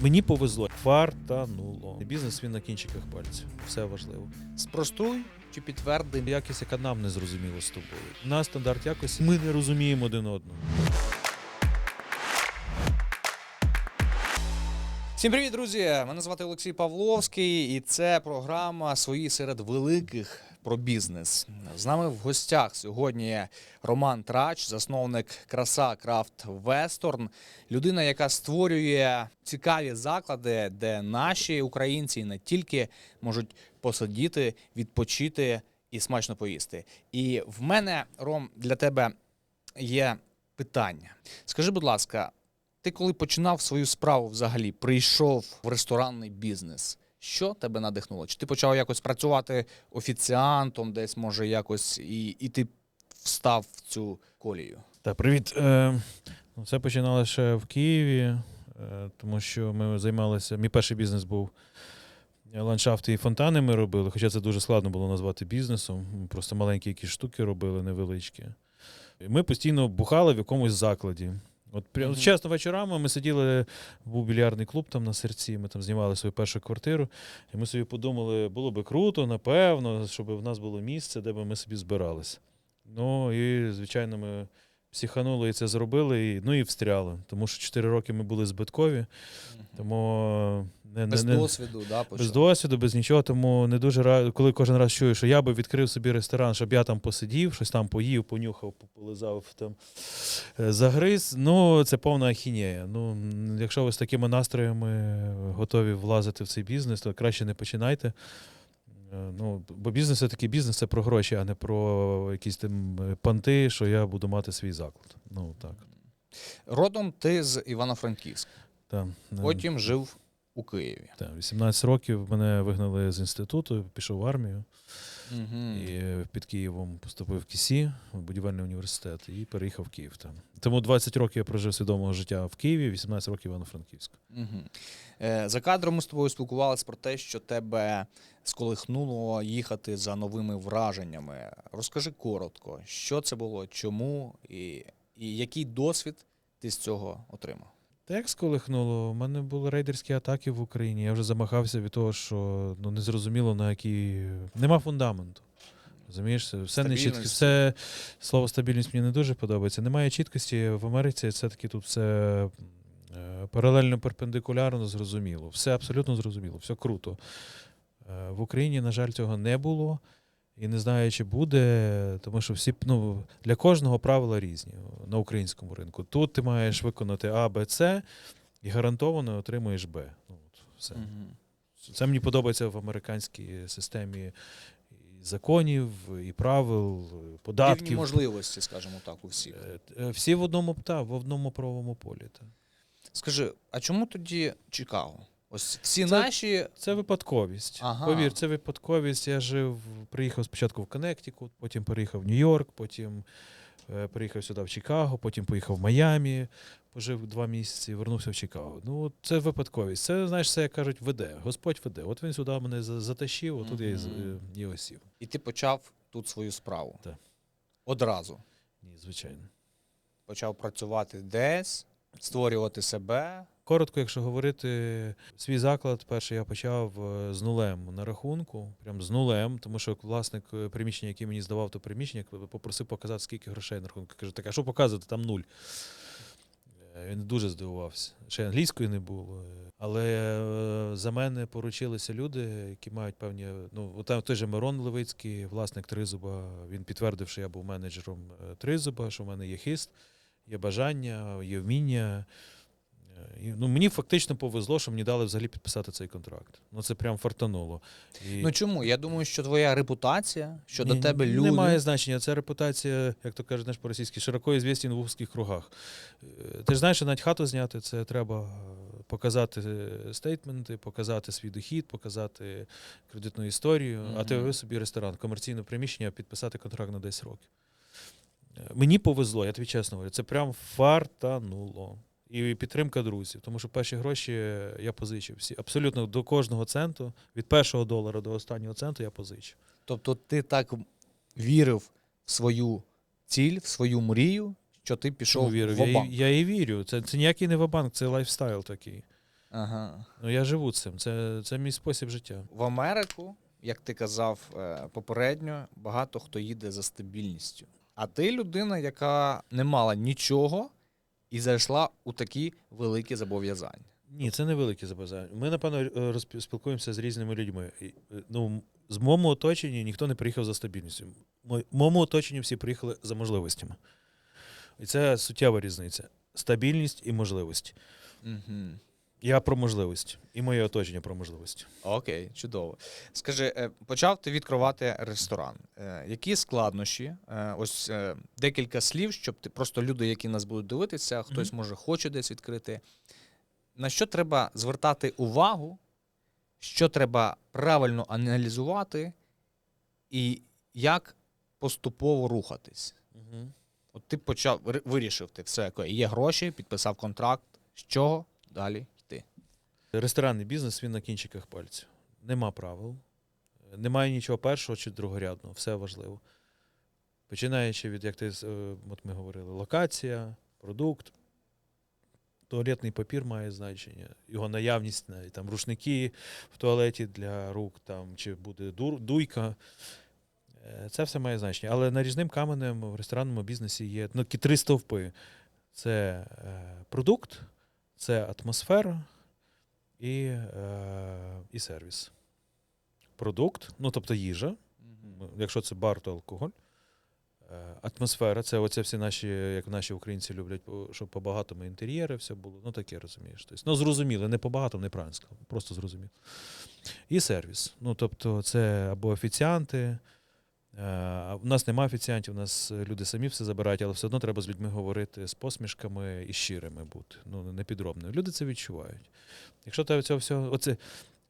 Мені повезло, фартануло. Бізнес він на кінчиках пальців. Все важливо. Спростуй чи підтверди. Якість, яка нам не зрозуміла з тобою. У нас стандарт якості, ми не розуміємо один одного. Всім привіт, друзі! Мене звати Олексій Павловський, і це програма Свої серед великих про бізнес. З нами в гостях сьогодні Роман Трач, засновник краса Крафт Весторн, людина, яка створює цікаві заклади, де наші українці не тільки можуть посидіти, відпочити і смачно поїсти. І в мене, Ром, для тебе є питання. Скажи, будь ласка, ти коли починав свою справу взагалі, прийшов в ресторанний бізнес. Що тебе надихнуло? Чи ти почав якось працювати офіціантом, десь може якось, і, і ти встав в цю колію? Так, привіт. Е, ну, це починало ще в Києві, е, тому що ми займалися. Мій перший бізнес був ландшафти і фонтани ми робили, хоча це дуже складно було назвати бізнесом. Ми просто маленькі якісь штуки робили, невеличкі. Ми постійно бухали в якомусь закладі. От прям Мгм. чесно, вечорами ми сиділи, був більярдний клуб там на серці, ми там знімали свою першу квартиру. І ми собі подумали, було би круто, напевно, щоб в нас було місце, де би ми собі збиралися. Ну і, звичайно, ми психанули і це зробили, і, ну і встряли. Тому що 4 роки ми були збиткові, тому не, Без не, не, досвіду, да, почав? без досвіду, без нічого. Тому не дуже коли кожен раз чую, що я би відкрив собі ресторан, щоб я там посидів, щось там поїв, понюхав, полизав там е, загриз. Ну, це повна ахінея. Ну, якщо ви з такими настроями готові влазити в цей бізнес, то краще не починайте. Ну, бо бізнес це такий бізнес, це про гроші, а не про якісь там е, панти, що я буду мати свій заклад. Ну так. Родом ти з Івано-Франківська, е, потім жив у Києві. там, 18 років мене вигнали з інституту, пішов в армію. Угу. І під Києвом поступив в КІСІ, в будівельний університет, і переїхав в Київ там. Тому 20 років я прожив свідомого життя в Києві, 18 років Івано-Франківську. Угу. Е, за кадром ми з тобою спілкувалися про те, що тебе сколихнуло їхати за новими враженнями. Розкажи коротко, що це було, чому і, і який досвід ти з цього отримав? Та як сколихнуло, у мене були рейдерські атаки в Україні. Я вже замахався від того, що ну, незрозуміло на якій. Нема фундаменту. Розумієш, все не чітко. Все слово стабільність мені не дуже подобається. Немає чіткості в Америці. Це таки тут все е, паралельно перпендикулярно зрозуміло. Все абсолютно зрозуміло, все круто. Е, В Україні, на жаль, цього не було. І не знаю, чи буде, тому що всі ну, для кожного правила різні на українському ринку. Тут ти маєш виконати А, Б, С і гарантовано отримуєш Б. Ну, от, все. Мгм. Це мені подобається в американській системі і законів, і правил, і Рівні можливості, скажімо так, у всіх. Е, е, Всі в одному та, в одному правовому полі. Та. Скажи, а чому тоді Чикаго? Ось всі Це- наші. Це випадковість. Ага. Повір, це випадковість. Я жив, приїхав спочатку в Коннектикут, потім переїхав в Нью-Йорк, потім е, приїхав сюди в Чикаго, потім поїхав в Майамі, пожив два місяці, вернувся в Чикаго. Ну, це випадковість. Це, знаєш, це як кажуть, веде. Господь веде. От він сюди мене затащив, отут я і, з- Мгм. і осів. І ти почав тут свою справу. Так. Одразу. Ні, звичайно. Почав працювати десь, створювати себе. Коротко, якщо говорити, свій заклад перший я почав е, з нулем на рахунку, прям з нулем, тому що власник е, приміщення, який мені здавав то приміщення, попросив показати, скільки грошей на рахунку. Кажу, так, а що показувати? Там нуль. Е, Він дуже здивувався. Ще англійської не було. Але за мене поручилися люди, які мають певні. Ну, там той же Мирон Левицький, власник Тризуба, він підтвердив, що я був менеджером Тризуба, що в мене є хист, є бажання, є вміння. Е, І, ну, мені фактично повезло, що мені дали взагалі підписати цей контракт. Ну це прям фартануло. І... Ну чому? Я думаю, що твоя репутація, що Ні, до тебе ні, люди. Немає значення. Це репутація, як то кажуть, знаєш, по-російськи, широко звісті в вузьких кругах. Е, Ти ж знаєш, що навіть хату зняти, це треба е, показати стейтменти, показати свій дохід, показати кредитну історію, а ти ви собі ресторан, комерційне приміщення, підписати контракт на 10 років. Е, Мені повезло, я тобі чесно говорю, це прям фартануло. І підтримка друзів, тому що перші гроші я позичив всі. Абсолютно до кожного центу, від першого долара до останнього центу я позичив. Тобто ти так вірив в свою ціль, в свою мрію, що ти пішов Чому вірив? в Я, і- банк я і вірю. Це, це ніякий не вабанк, це лайфстайл такий. Ага. Ну я живу цим. Це, це мій спосіб життя. В Америку, як ти казав е, попередньо, багато хто їде за стабільністю. А ти людина, яка не мала нічого і зайшла у такі великі зобов'язання. Ні, це не великі зобов'язання. Ми, напевно, е, спілкуємося з різними людьми. Е, Ну, з моєму оточенні ніхто не приїхав за стабільністю. В моєму оточенні всі приїхали за можливостями. І це суттєва різниця. Стабільність і можливість. Угу. Я про можливість. І моє оточення про можливість. Окей, чудово. Скажи, е, почав ти відкривати ресторан. Е, Які складнощі? Е, Ось декілька слів, щоб ти просто люди, які нас будуть дивитися, хтось може хоче десь відкрити. На що треба звертати увагу, що треба правильно аналізувати, і як поступово рухатись? Угу. От ти почав вирішив ти все, є гроші, підписав контракт. З чого далі? Ресторанний бізнес він на кінчиках пальців. Нема правил, немає нічого першого чи другорядного, все важливо. Починаючи від, як ти е, от ми говорили, локація, продукт, туалетний папір має значення, його наявність, навіть там рушники в туалеті для рук, там, чи буде дуйка. Е, Це все має значення. Але наріжним каменем в ресторанному бізнесі є ну, три стовпи: це е, продукт, це атмосфера і, е, і сервіс. Продукт, ну тобто їжа, якщо це бар, то алкоголь. Е, Атмосфера, це оце всі наші, як наші українці люблять, щоб по-багатому інтер'єри все було. Ну таке розумієш. Тобто, ну, зрозуміло, не по-багатому, неправильно сказав, просто зрозуміло. І сервіс. Ну, тобто, це або офіціанти. Е, У нас немає офіціантів, у нас люди самі все забирають, але все одно треба з людьми говорити з посмішками і щирими бути. Ну, не. Люди це відчувають. Якщо тебе цього всього, оце, е,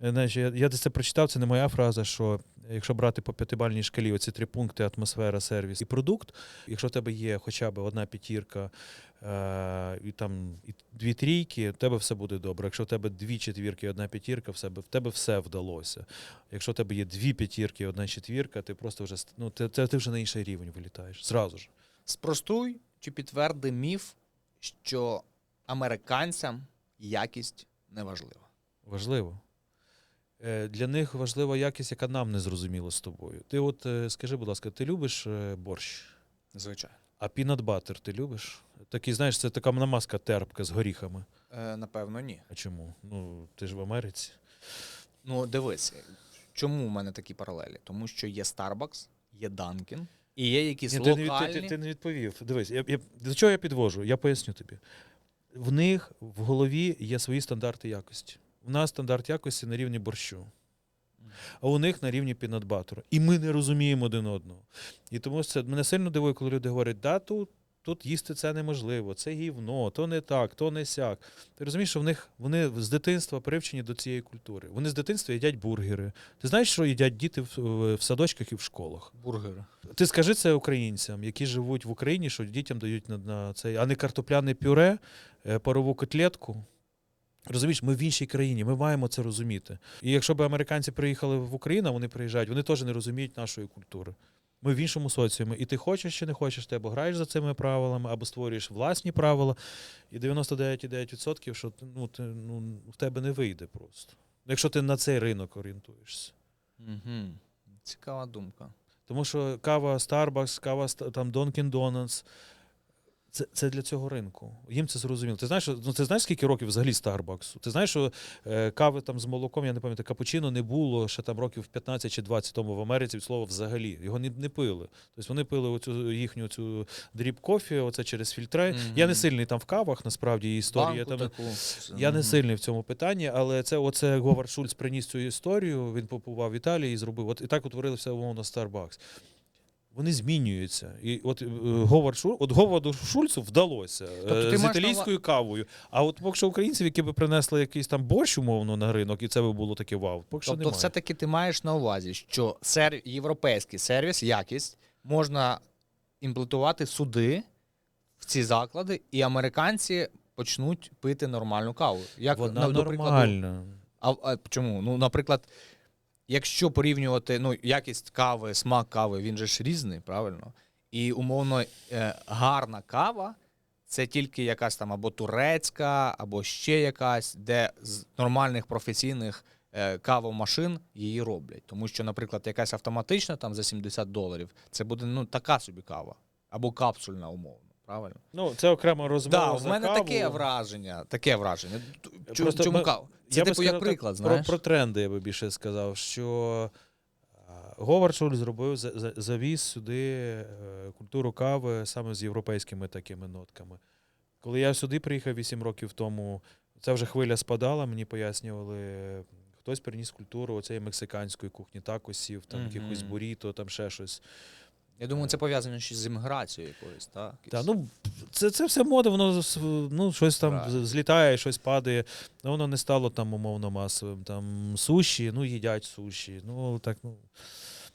знаєш, я, я десь це прочитав, це не моя фраза, що якщо брати по п'ятибальній шкалі оці три пункти: атмосфера, сервіс і продукт, якщо в тебе є хоча б одна п'ятірка е, і там і дві трійки, в тебе все буде добре. Якщо в тебе дві четвірки і одна п'ятірка, в себе в тебе все вдалося. Якщо в тебе є дві п'ятірки і одна четвірка, ти просто вже ну, ти, ти, ти вже на інший рівень вилітаєш. Зразу ж. Спростуй чи підтверди міф, що американцям якість не важлива. Важливо. Е, Для них важлива якість, яка нам не зрозуміла з тобою. Ти от е, скажи, будь ласка, ти любиш е, борщ? Звичайно. А пінат батер ти любиш? Такий, знаєш, це така намазка терпка з горіхами. Е, напевно, ні. А чому? Ну, ти ж в Америці. Ну, дивись, чому в мене такі паралелі? Тому що є Starbucks, є Dunkin, і є якісь Ні, локальні. ти, ти, ти не відповів. Дивись, я, я, до чого я підвожу? Я поясню тобі. В них в голові є свої стандарти якості. У нас стандарт якості на рівні борщу, а у них на рівні пінатбатеру. І ми не розуміємо один одного. І тому це мене сильно дивує, коли люди говорять, да, тут, тут їсти це неможливо, це гівно, то не так, то не сяк. Ти розумієш, що в них вони з дитинства привчені до цієї культури. Вони з дитинства їдять бургери. Ти знаєш, що їдять діти в, в садочках і в школах? бургери. Ти скажи це українцям, які живуть в Україні, що дітям дають на, на цей, а не картопляне пюре, е, парову котлетку. Розумієш, ми в іншій країні, ми маємо це розуміти. І якщо б американці приїхали в Україну, вони приїжджають, вони теж не розуміють нашої культури. Ми в іншому соціумі. І ти хочеш чи не хочеш, ти або граєш за цими правилами, або створюєш власні правила. І 99,9% що ну, ти, ну, в тебе не вийде просто. Якщо ти на цей ринок орієнтуєшся. Угу. Цікава думка. Тому що кава Starbucks, кава там Dunkin' Donuts, це, це для цього ринку. Їм це зрозуміло. Ти знаєш, ну, ти знаєш, скільки років взагалі Starbucks? Ти знаєш, що е, кави там з молоком, я не пам'ятаю, капучино не було ще там років 15 чи 20 тому в Америці від слова взагалі. Його не, не пили. Тобто вони пили оцю їхню цю дріб кофі, оце через фільтри. Я не сильний там в кавах, насправді, і історія. Банку там, таку. я не сильний в цьому питанні, але це оце Говард Шульц приніс цю історію. Він побував в Італії і зробив. От і так утворилося умовно Starbucks. Вони змінюються. І от е, Говард Шуль, от Говарду Шульцу вдалося е, Тобто з італійською кавою. А от поки що українців, які би принесли якийсь там борщ умовно на ринок, і це би було таке вау. Поки Тобто, немає. все-таки ти маєш на увазі, що сер... європейський сервіс, якість можна імплементувати суди в ці заклади, і американці почнуть пити нормальну каву. Як Вона на- до прикладу, нормальна. А, а чому? Ну, наприклад, якщо порівнювати ну, якість кави, смак кави, він же ж різний, правильно? І умовно е, гарна кава це тільки якась там або турецька, або ще якась, де з нормальних професійних е, кавомашин її роблять. Тому що, наприклад, якась автоматична там за 70 доларів, це буде ну така собі кава, або капсульна умовно. Правильно? Ну, це окрема розмова. Так, в мене каву. таке враження. Таке враження. Просто чому ми- кава? Це Я типу як сказав так, приклад, про, про тренди я би більше сказав, що Говард Шульц зробив, за- за- завіз сюди е, культуру кави саме з європейськими такими нотками. Коли я сюди приїхав 8 років тому, ця вже хвиля спадала, мені пояснювали, хтось приніс культуру оцеї мексиканської кухні, такосів, там Мгм. якихось буріто, там ще щось. Я думаю, це пов'язано ще з імміграцією якоюсь, так? Та, ну, це, це все мода, воно ну, щось там Правильно. злітає, щось падає. Ну, воно не стало там умовно масовим. Там суші, ну їдять суші. Ну так, ну.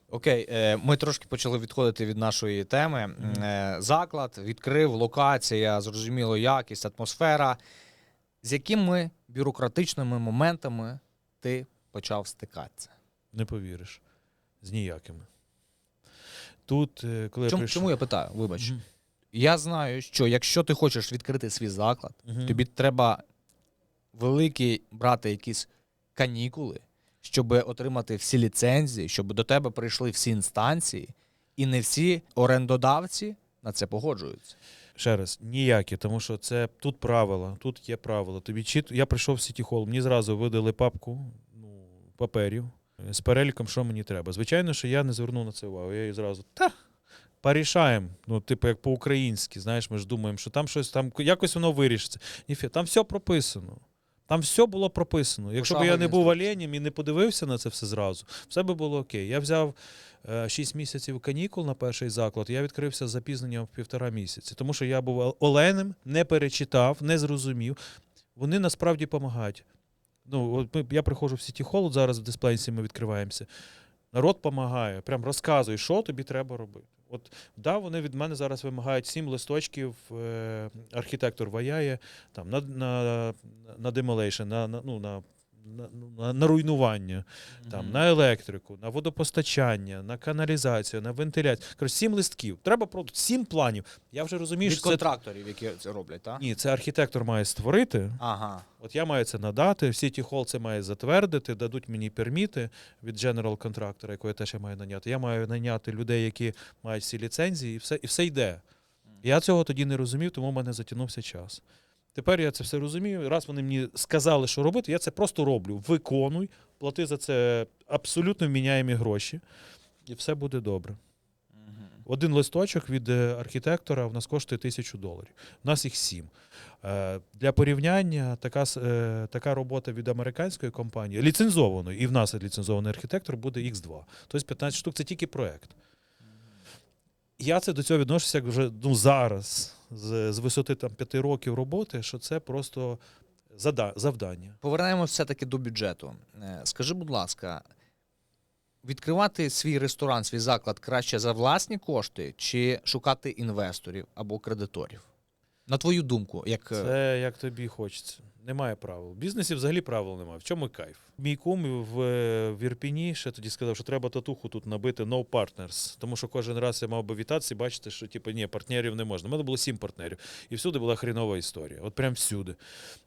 Окей, е, ми трошки почали відходити від нашої теми. Е, Заклад відкрив, локація, зрозуміло, якість, атмосфера. З якими бюрократичними моментами ти почав стикатися? Не повіриш. З ніякими. Тут, е, коли я Чому, прийшов... чому я питаю? Вибач. Мгм. Я знаю, що якщо ти хочеш відкрити свій заклад, Мгм. тобі треба великі брати якісь канікули, щоб отримати всі ліцензії, щоб до тебе прийшли всі інстанції, і не всі орендодавці на це погоджуються. Ще раз, ніякі, тому що це тут правила, тут є правила. Тобі чит... Я прийшов в Сіті Холл, мені зразу видали папку ну, паперів з переліком, що мені треба. Звичайно, що я не звернув на це увагу. Я її зразу та. Порішаємо, ну, типу, як по-українськи, знаєш, ми ж думаємо, що там щось там якось воно вирішиться. Ніфі, там все прописано. Там все було прописано. Якщо б я не був оленем і не подивився на це все зразу, все би було окей. Я взяв е, 6 місяців канікул на перший заклад, я відкрився з запізненням в півтора місяці, тому що я був ол- оленем, не перечитав, не зрозумів. Вони насправді допомагають. Ну, от ми, я приходжу в Сіті Холод, зараз в дисплейсі ми відкриваємося. Народ допомагає, прям розказує, що тобі треба робити. От да, вони від мене зараз вимагають сім листочків. Е, архітектор ваяє там на, на, на demolition, на, на, ну, на, на, на, на руйнування, там, на електрику, на водопостачання, на каналізацію, на вентиляцію. Коротше, сім листків. Треба про сім планів. Я вже розумію, Від що це контракторів, які це роблять, так? ні, це архітектор має створити. Ага. От я маю це надати, в City Hall це має затвердити, дадуть мені перміти від General Contractor, якого я теж маю наняти. Я маю наняти людей, які мають всі ліцензії, і все, і все йде. Я цього тоді не розумів, тому в мене затягнувся час. Тепер я це все розумію. Раз вони мені сказали, що робити, я це просто роблю. Виконуй, плати за це абсолютно вміняємі гроші, і все буде добре. Один листочок від е, архітектора в нас коштує тисячу доларів. У нас їх сім. Е, Для порівняння така, е, така робота від американської компанії, ліцензованої, і в нас ліцензований архітектор буде X2. Тобто 15 штук це тільки проект. Я це до цього відношуся як вже ну, зараз, з, з висоти там, 5 років роботи, що це просто зада- завдання. Повернемось все-таки до бюджету. Е, Скажи, будь ласка, відкривати свій ресторан, свій заклад краще за власні кошти чи шукати інвесторів або кредиторів? На твою думку, як е, Це як тобі хочеться. Немає правил. В бізнесі взагалі правил немає. В чому кайф? Мій кум в, в Ірпіні ще тоді сказав, що треба татуху тут набити no partners. Тому що кожен раз я мав би вітатися і бачити, що типу, ні, партнерів не можна. У мене було сім партнерів. І всюди була хрінова історія. От прям всюди.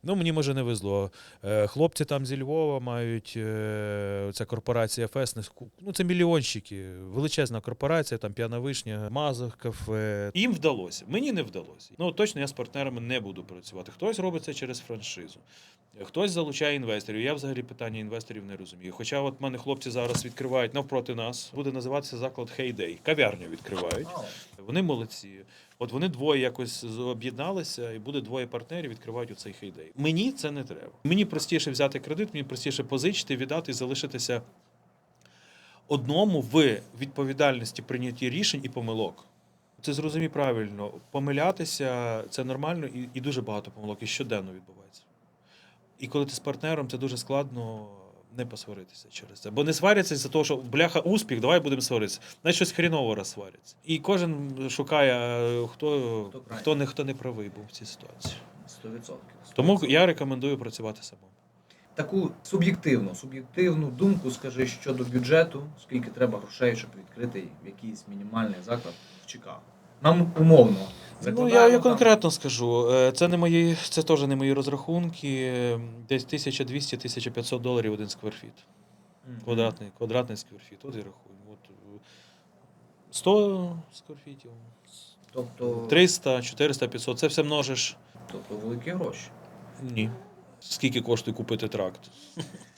Ну, мені може не везло. Е, Хлопці там зі Львова мають е, ця корпорація ФЕС. не ску- Ну, це мільйонщики, величезна корпорація, там п'яна вишня, мазок, кафе. Їм вдалося. Мені не вдалося. Ну точно я з партнерами не буду працювати. Хтось робить це через франшизу. Хтось залучає інвесторів. Я взагалі питання інвесторів не розумію. Хоча от в мене хлопці зараз відкривають навпроти нас. Буде називатися заклад Heyday. Кав'ярню відкривають. Вони молодці. От вони двоє якось об'єдналися, і буде двоє партнерів, відкривають оцей хейдей. Мені це не треба. Мені простіше взяти кредит, мені простіше позичити, віддати і залишитися одному в відповідальності прийнятті рішень і помилок. Це зрозумій правильно. Помилятися це нормально і, і дуже багато помилок, і щоденно відбувається. І коли ти з партнером, це дуже складно не посваритися через це. Бо не сваряться за того, що бляха успіх, давай будемо сваритися. Навіть щось хріново розсваряться. І кожен шукає, хто, Хто хто, не, хто не правий був в цій ситуації. 100%. Тому я рекомендую працювати самому. Таку суб'єктивну, суб'єктивну думку скажи щодо бюджету, скільки треба грошей, щоб відкрити якийсь мінімальний заклад в Чикаго. Нам умовно. Ну, я, я конкретно скажу. Е, Це не мої, це теж не мої розрахунки. Е, Десь 1200-1500 доларів один скверфіт. Квадратний, квадратний скверфіт. От і рахую. От, е, 100 скверфітів. Тобто, 300, 400, 500. Це все множиш. тобто великі гроші. Ні. Скільки коштує купити тракт?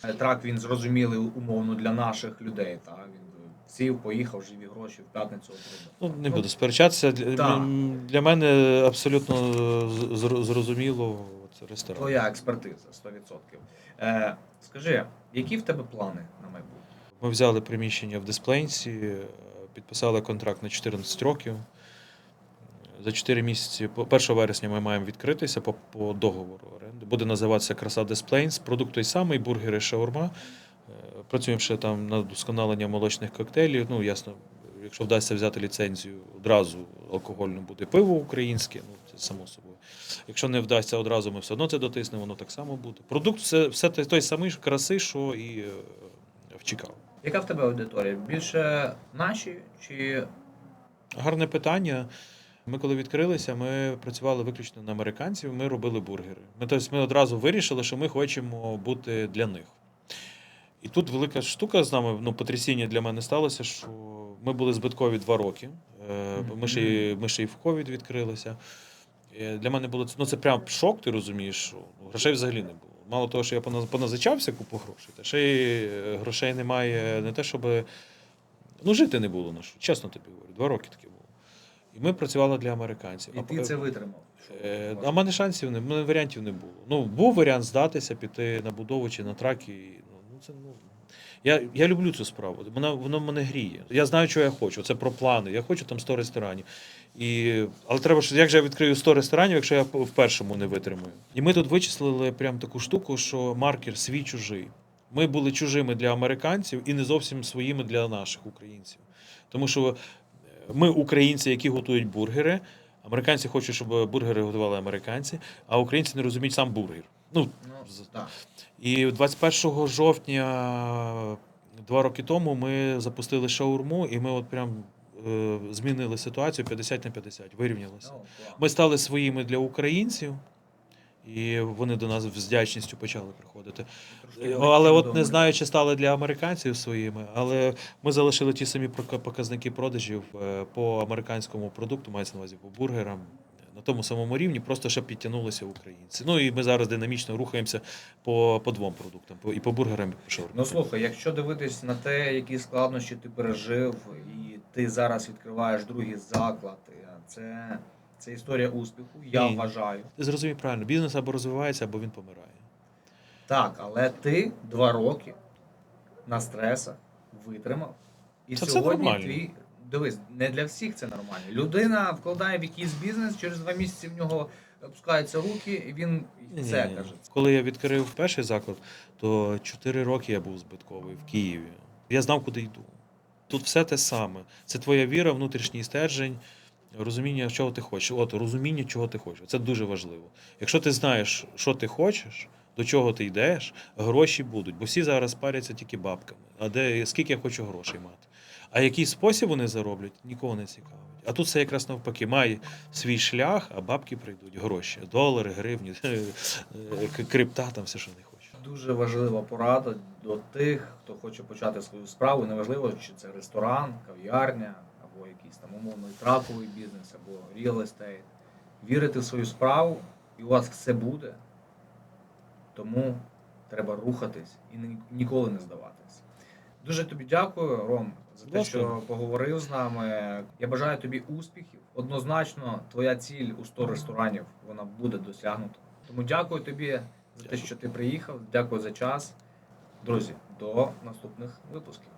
Е, Трак він зрозумілий умовно для наших людей. Та? Він сів, поїхав, живі гроші в п'ятницю. Ну, не буду сперечатися. Для, для мене абсолютно зрозуміло це ресторан. Твоя експертиза 100%. Е, скажи, які в тебе плани на майбутнє? Ми взяли приміщення в Дисплейнсі, е, підписали контракт на 14 років. За 4 місяці, по 1 вересня, ми маємо відкритися по, по договору оренди. Буде називатися Краса Дисплейнс. Продукт той самий, бургери, шаурма. Працюємо ще там над вдосконаленням молочних коктейлів. Ну, ясно, якщо вдасться взяти ліцензію, одразу алкогольне буде пиво українське, ну це само собою. Якщо не вдасться одразу, ми все одно це дотиснемо, воно так само буде. Продукт все, все той, той самий краси, що і е, в Чикаго. Яка в тебе аудиторія? Більше наші чи Гарне питання. Ми коли відкрилися, ми працювали виключно на американців, ми робили бургери. Ми, тобто, ми одразу вирішили, що ми хочемо бути для них. І тут велика штука з нами, ну, потрясіння для мене сталося, що ми були збиткові два роки. Е, Ми ще, й- ми ще й в ковід відкрилися. Е, Для мене було ну, це прям шок, ти розумієш, що ну, грошей взагалі не було. Мало того, що я поназ- поназичався купу грошей, та ще й е, грошей немає не те, щоб. Ну, жити не було на що, чесно тобі говорю, два роки таке було. І ми працювали для американців. і ти це витримав? А в мене шансів не, мене варіантів не було. Ну, був варіант здатися, піти на будову чи на трак. І, це, ну, я, я люблю цю справу. Вона, воно мене гріє. Я знаю, що я хочу. Це про плани. Я хочу там 100 ресторанів. І, але треба ж, як же я відкрию 100 ресторанів, якщо я в першому не витримую. І ми тут вичислили прям таку штуку, що маркер свій чужий. Ми були чужими для американців і не зовсім своїми для наших українців. Тому що ми українці, які готують бургери. Американці хочуть, щоб бургери готували американці, а українці не розуміють сам бургер. Ну, Ну, так. і 21 жовтня, два роки тому, ми запустили шаурму, і ми от прям е, змінили ситуацію 50 на 50, вирівнялися. Ну. Ми стали своїми для українців, і вони до нас з вдячністю почали приходити. Але от не знаю, чи стали для американців своїми, але ми залишили ті самі показники продажів е, по американському продукту, мається на увазі по бургерам. На тому самому рівні, просто щоб підтягнулися українці. Ну і ми зараз динамічно рухаємося по, по двом продуктам: по- і по бургерам, і по шаурмі. Ну слухай, якщо дивитись на те, які складнощі ти пережив, і ти зараз відкриваєш другий заклад, це, це історія успіху, я Ні. вважаю. Ти зрозумій правильно, бізнес або розвивається, або він помирає. Так, але ти два роки на стресах витримав. І це сьогодні твій. Дивись, не для всіх це нормально. Людина вкладає в якийсь бізнес, через два місяці в нього опускаються руки, і він це Ні. каже. Коли я відкрив перший заклад, то 4 роки я був збитковий в Києві. Я знав, куди йду. Тут все те саме. Це твоя віра, внутрішній стержень, розуміння, чого ти хочеш. От розуміння, чого ти хочеш. Це дуже важливо. Якщо ти знаєш, що ти хочеш, до чого ти йдеш, гроші будуть. Бо всі зараз паряться тільки бабками. А де скільки я хочу грошей мати? А який спосіб вони зароблять, нікого не цікавить. А тут це якраз навпаки має свій шлях, а бабки прийдуть гроші, долари, гривні, крипта, там все, що не хоче. Дуже важлива порада до тих, хто хоче почати свою справу. Неважливо, чи це ресторан, кав'ярня, або якийсь там умовний траковий бізнес, або real estate. Вірити в свою справу, і у вас все буде. Тому треба рухатись і ніколи не здаватись. Дуже тобі дякую, Ром, за те, що поговорив з нами. Я бажаю тобі успіхів. Однозначно, твоя ціль у 100 ресторанів вона буде досягнута. Тому дякую тобі за те, що ти приїхав. Дякую за час. Друзі, до наступних випусків.